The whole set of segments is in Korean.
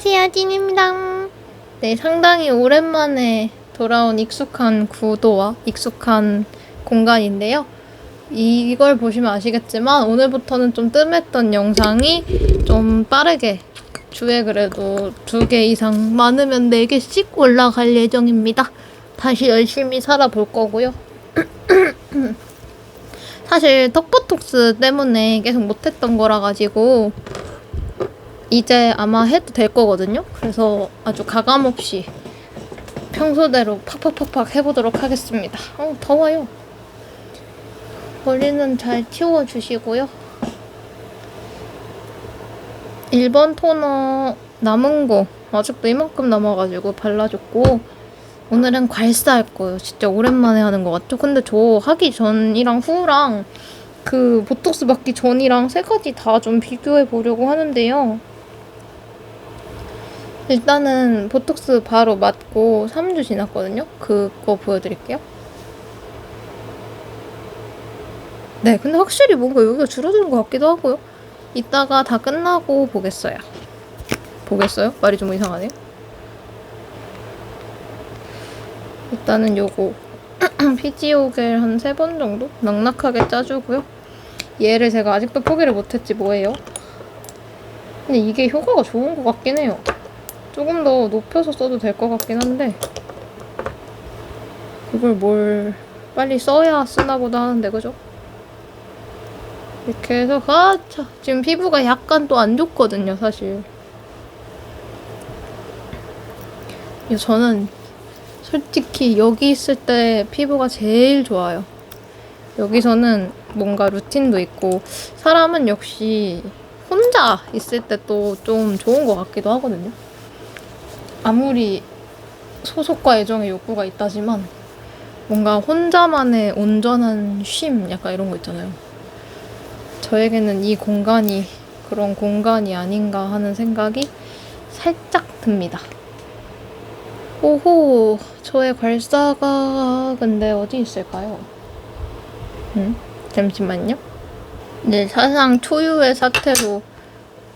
안녕하세요, 찐입니다. 네, 상당히 오랜만에 돌아온 익숙한 구도와 익숙한 공간인데요. 이- 이걸 보시면 아시겠지만 오늘부터는 좀 뜸했던 영상이 좀 빠르게 주에 그래도 두 개 이상 많으면 네 개씩 올라갈 예정입니다. 다시 열심히 살아볼 거고요. 사실 턱보톡스 때문에 계속 못했던 거라 가지고 이제 아마 해도 될 거거든요. 그래서 아주 가감 없이 평소대로 팍팍팍팍 해보도록 하겠습니다. 어, 더워요. 머리는 잘 치워주시고요. 1번 토너 남은 거 아직도 이만큼 남아가지고 발라줬고 오늘은 괄사 할 거예요. 진짜 오랜만에 하는 것 같죠? 근데 저 하기 전이랑 후랑 그 보톡스 받기 전이랑 세 가지 다 좀 비교해 보려고 하는데요. 일단은 보톡스 바로 맞고 3주 지났거든요. 그거 보여드릴게요. 네, 근데 확실히 뭔가 여기가 줄어드는 것 같기도 하고요. 이따가 다 끝나고 보겠어요. 보겠어요? 말이 좀 이상하네요. 일단은 요거 피지오겔 한 세 번 정도 넉넉하게 짜주고요. 얘를 제가 아직도 포기를 못했지 뭐예요. 근데 이게 효과가 좋은 것 같긴 해요. 조금 더 높여서 써도 될 것 같긴 한데 그걸 뭘 빨리 써야 쓰나 보다 하는데 그죠? 이렇게 해서 아차 지금 피부가 약간 또 안 좋거든요 사실. 이 저는 솔직히 여기 있을 때 피부가 제일 좋아요. 여기서는 뭔가 루틴도 있고 사람은 역시 혼자 있을 때 또 좀 좋은 것 같기도 하거든요 아무리 소속과 애정의 욕구가 있다지만 뭔가 혼자만의 온전한 쉼 약간 이런 거 있잖아요. 저에게는 이 공간이 그런 공간이 아닌가 하는 생각이 살짝 듭니다. 오호, 저의 괄사가 근데 어디 있을까요? 음, 잠시만요. 네, 사상 초유의 사태로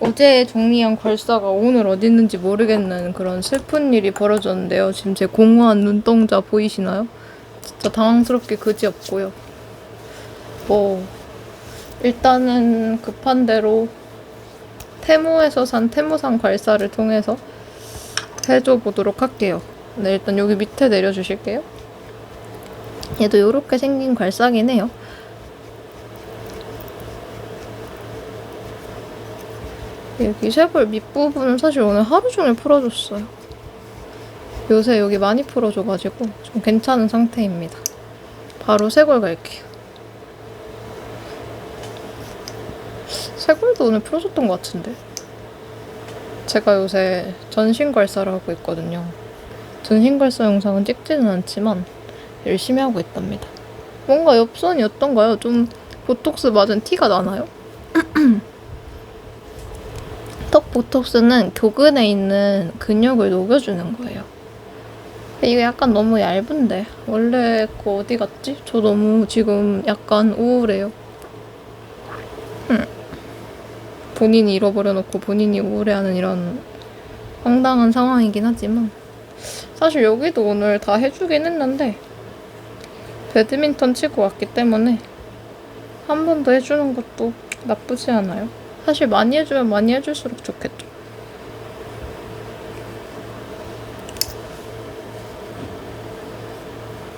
어제 정리한 괄사가 오늘 어디 있는지 모르겠는 그런 슬픈 일이 벌어졌는데요. 지금 제 공허한 눈동자 보이시나요? 진짜 당황스럽게 그지 없고요. 뭐 일단은 급한 대로 테무에서 산 테무산 괄사를 통해서 해줘 보도록 할게요. 네, 일단 여기 밑에 내려 주실게요. 얘도 이렇게 생긴 괄사긴 해요. 여기 쇄골 밑부분은 사실 오늘 하루 종일 풀어줬어요. 요새 여기 많이 풀어줘가지고 좀 괜찮은 상태입니다. 바로 쇄골 갈게요. 쇄골도 오늘 풀어줬던 것 같은데. 제가 요새 전신괄사를 하고 있거든요. 전신괄사 영상은 찍지는 않지만 열심히 하고 있답니다. 뭔가 엽선이 어떤가요? 좀 보톡스 맞은 티가 나나요? 턱 보톡스는 교근에 있는 근육을 녹여주는 거예요. 이거 약간 너무 얇은데 원래 거 어디 갔지? 저 너무 지금 약간 우울해요. 음. 본인이 잃어버려놓고 본인이 우울해하는 이런 황당한 상황이긴 하지만 사실 여기도 오늘 다 해주긴 했는데 배드민턴 치고 왔기 때문에 한 번 더 해주는 것도 나쁘지 않아요. 사실 많이 해주면 많이 해줄수록 좋겠죠.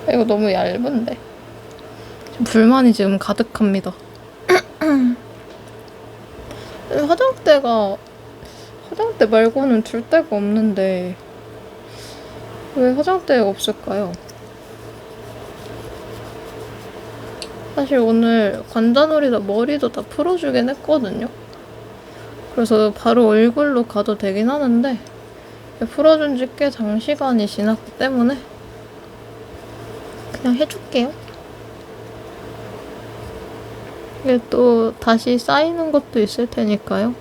이거 너무 얇은데. 불만이 지금 가득합니다. 화장대가 화장대 말고는 줄 데가 없는데 왜 화장대가 없을까요? 사실 오늘 관자놀이도 머리도 다 풀어주긴 했거든요. 그래서 바로 얼굴로 가도 되긴 하는데 풀어준 지 꽤 장시간이 지났기 때문에 그냥 해줄게요. 이게 또 다시 쌓이는 것도 있을 테니까요.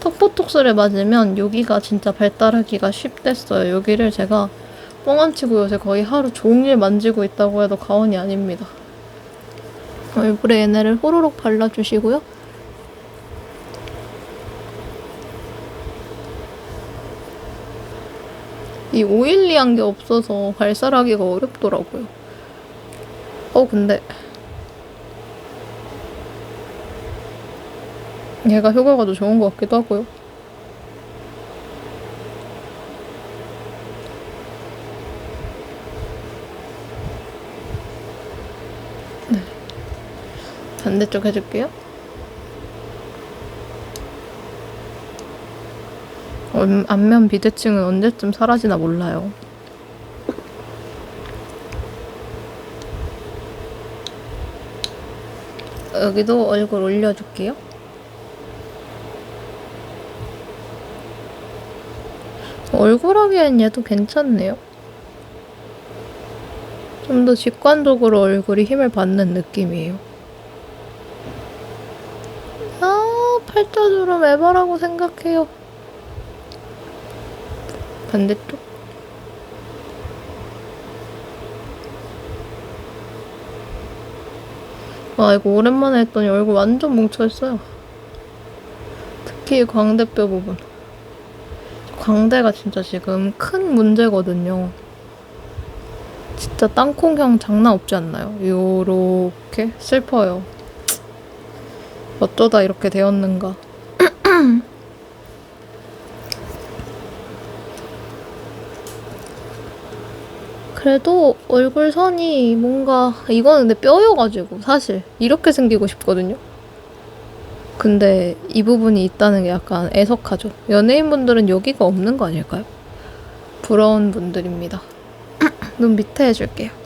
턱보톡스를 맞으면 여기가 진짜 발달하기가 쉽댔어요. 여기를 제가 뻥 안 치고 요새 거의 하루 종일 만지고 있다고 해도 과언이 아닙니다. 얼굴에 얘네를 호로록 발라주시고요. 이 오일리한 게 없어서 발살하기가 어렵더라고요. 어, 근데 얘가 효과가 더 좋은 것 같기도 하고요. 반대쪽 해줄게요. 음, 안면 비대칭은 언제쯤 사라지나 몰라요. 여기도 얼굴 올려줄게요. 얼굴 하기엔 얘도 괜찮네요. 좀 더 직관적으로 얼굴이 힘을 받는 느낌이에요. 아, 팔자주름 에바라고 생각해요. 반대쪽. 와, 이거 오랜만에 했더니 얼굴 완전 뭉쳐있어요. 특히 광대뼈 부분. 광대가 진짜 지금 큰 문제거든요. 진짜 땅콩형 장난 없지 않나요? 요렇게 슬퍼요. 어쩌다 이렇게 되었는가. 그래도 얼굴 선이 뭔가 이거는 근데 뼈여가지고 사실 이렇게 생기고 싶거든요. 근데 이 부분이 있다는 게 약간 애석하죠. 연예인분들은 여기가 없는 거 아닐까요? 부러운 분들입니다. 눈 밑에 해줄게요.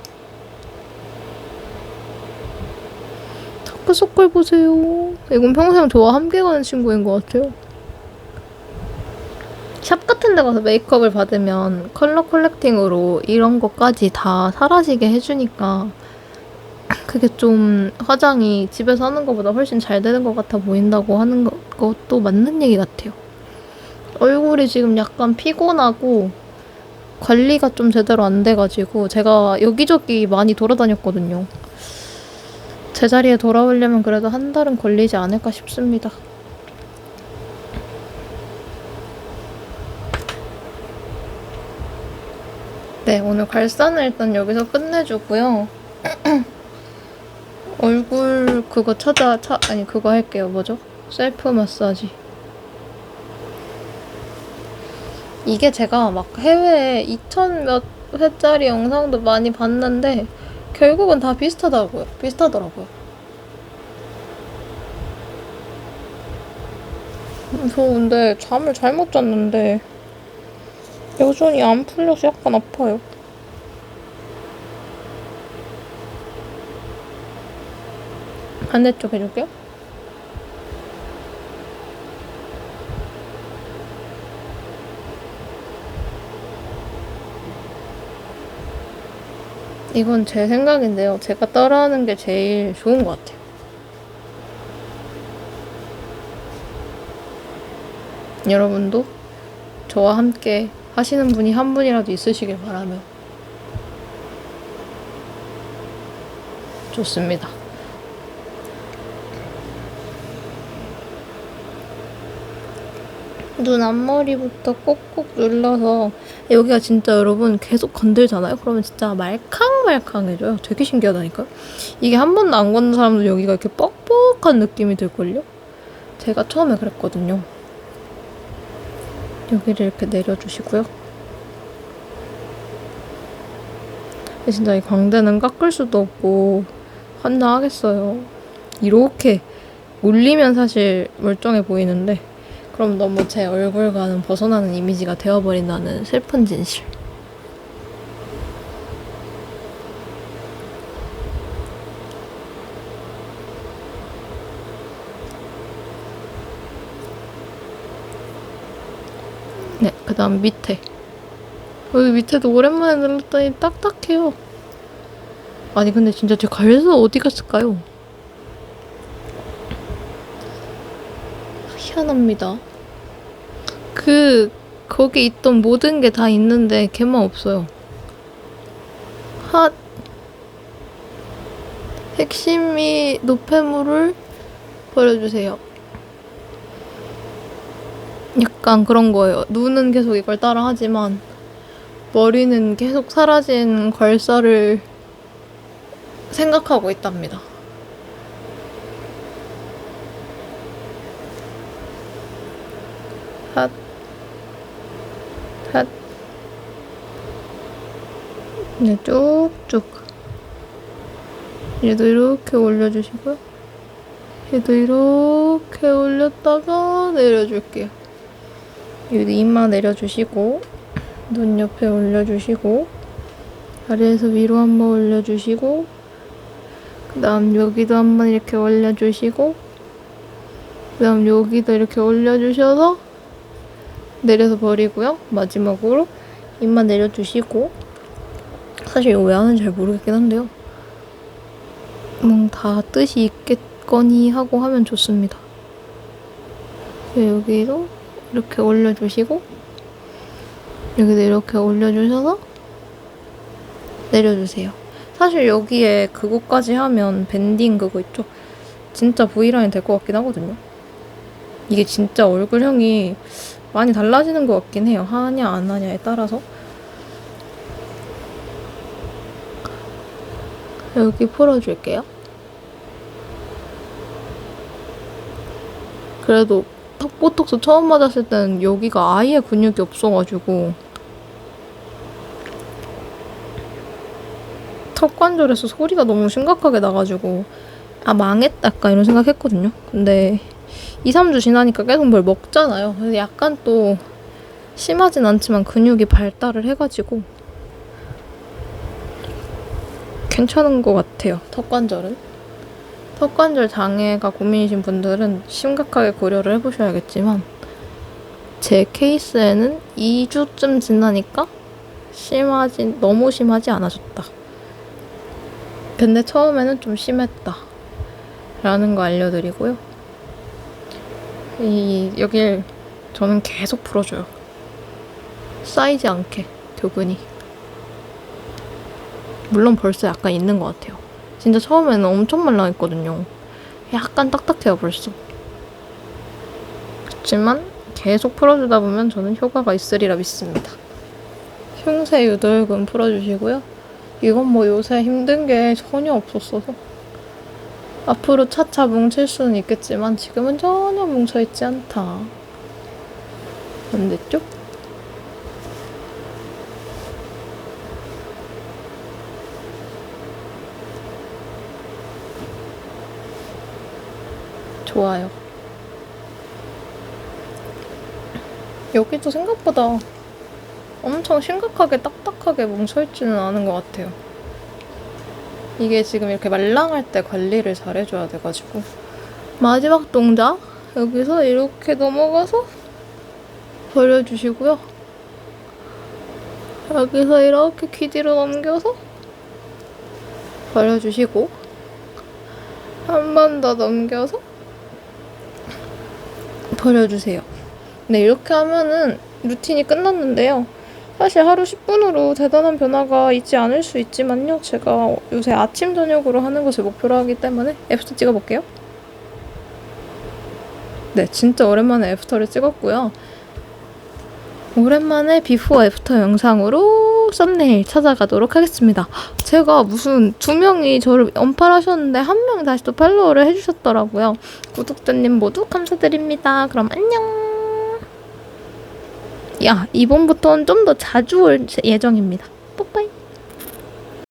다크서클 보세요. 이건 평생 저와 함께 가는 친구인 것 같아요. 샵 같은 데 가서 메이크업을 받으면 컬러 컬렉팅으로 이런 것까지 다 사라지게 해주니까 그게 좀 화장이 집에서 하는 것보다 훨씬 잘 되는 것 같아 보인다고 하는 것, 것도 맞는 얘기 같아요. 얼굴이 지금 약간 피곤하고 관리가 좀 제대로 안 돼가지고 제가 여기저기 많이 돌아다녔거든요. 제자리에 돌아오려면 그래도 한 달은 걸리지 않을까 싶습니다. 네, 오늘 갈산을 일단 여기서 끝내주고요. 얼굴 그거 찾아, 차, 아니 그거 할게요. 뭐죠? 셀프 마사지. 이게 제가 막 해외에 2000몇 회짜리 영상도 많이 봤는데 결국은 다 비슷하더라고요. 비슷하더라고요. 저 근데 잠을 잘못 잤는데 여전히 안 풀려서 약간 아파요. 반대쪽 해줄게요. 이건 제 생각인데요. 제가 따라하는 게 제일 좋은 것 같아요. 여러분도 저와 함께 하시는 분이 한 분이라도 있으시길 바라며 좋습니다. 눈 앞머리부터 꼭꼭 눌러서 여기가 진짜 여러분 계속 건들잖아요. 그러면 진짜 말캉말캉해져요. 되게 신기하다니까. 이게 한 번도 안 건든 사람도 여기가 이렇게 뻑뻑한 느낌이 들걸요. 제가 처음에 그랬거든요. 여기를 이렇게 내려주시고요. 진짜 이 광대는 깎을 수도 없고 환장하겠어요. 이렇게 올리면 사실 멀쩡해 보이는데 그럼 너무 제 얼굴과는 벗어나는 이미지가 되어버린다는 슬픈 진실. 네, 그 다음 밑에. 여기 밑에도 오랜만에 눌렀더니 딱딱해요. 아니, 근데 진짜 제 갈수 어디 갔을까요? 희한합니다. 그 거기 있던 모든 게 다 있는데 걔만 없어요. 핫 핵심이 노폐물을 버려주세요. 약간 그런 거예요. 눈은 계속 이걸 따라 하지만 머리는 계속 사라진 걸사를 생각하고 있답니다. 핫, 핫. 네, 쭉쭉. 얘도 이렇게 올려주시고요. 얘도 이렇게 올렸다가 내려줄게요. 여기 이마 내려주시고, 눈 옆에 올려주시고, 아래에서 위로 한번 올려주시고, 그 다음 여기도 한번 이렇게 올려주시고, 그 다음 여기도 이렇게 올려주셔서, 내려서 버리고요. 마지막으로 입만 내려주시고, 사실 이거 왜 하는지 잘 모르겠긴 한데요. 뭐다 뜻이 있겠거니 하고 하면 좋습니다. 여기도 이렇게 올려주시고 여기도 이렇게 올려주셔서 내려주세요. 사실 여기에 그거까지 하면 밴딩 그거 있죠? 진짜 V라인 될 것 같긴 하거든요. 이게 진짜 얼굴형이 많이 달라지는 것 같긴 해요. 하냐 안 하냐에 따라서. 여기 풀어줄게요. 그래도 턱보톡스 처음 맞았을 때는 여기가 아예 근육이 없어가지고 턱 관절에서 소리가 너무 심각하게 나가지고 아 망했다 약간 이런 생각했거든요. 근데 2, 3주 지나니까 계속 뭘 먹잖아요. 그래서 약간 또 심하진 않지만 근육이 발달을 해가지고 괜찮은 것 같아요. 턱 관절은. 턱 관절 장애가 고민이신 분들은 심각하게 고려를 해보셔야겠지만 제 케이스에는 2주쯤 지나니까 심하지 너무 심하지 않아졌다. 근데 처음에는 좀 심했다. 라는 거 알려드리고요. 이 여길 저는 계속 풀어줘요. 쌓이지 않게 교근이. 물론 벌써 약간 있는 것 같아요. 진짜 처음에는 엄청 말랑했거든요. 약간 딱딱해요, 벌써. 그렇지만 계속 풀어주다 보면 저는 효과가 있으리라 믿습니다. 흉쇄 유돌근 풀어주시고요. 이건 뭐 요새 힘든 게 전혀 없었어서. 앞으로 차차 뭉칠 수는 있겠지만 지금은 전혀 뭉쳐있지 않다. 안 됐죠? 좋아요. 여기도 생각보다 엄청 심각하게 딱딱하게 뭉쳐있지는 않은 것 같아요. 이게 지금 이렇게 말랑할 때 관리를 잘 해줘야 돼가지고. 마지막 동작. 여기서 이렇게 넘어가서 버려주시고요. 여기서 이렇게 귀 뒤로 넘겨서 버려주시고. 한 번 더 넘겨서 버려주세요. 네, 이렇게 하면은 루틴이 끝났는데요. 사실 하루 10분으로 대단한 변화가 있지 않을 수 있지만요. 제가 요새 아침, 저녁으로 하는 것을 목표로 하기 때문에 애프터 찍어볼게요. 네, 진짜 오랜만에 애프터를 찍었고요. 오랜만에 비포 애프터 영상으로 썸네일 찾아가도록 하겠습니다. 제가 무슨 두 명이 저를 언팔 하셨는데 한 명이 다시 또 팔로우를 해주셨더라고요. 구독자님 모두 감사드립니다. 그럼 안녕. 야, 이번부터는 좀 더 자주 올 예정입니다. 뽀빠이.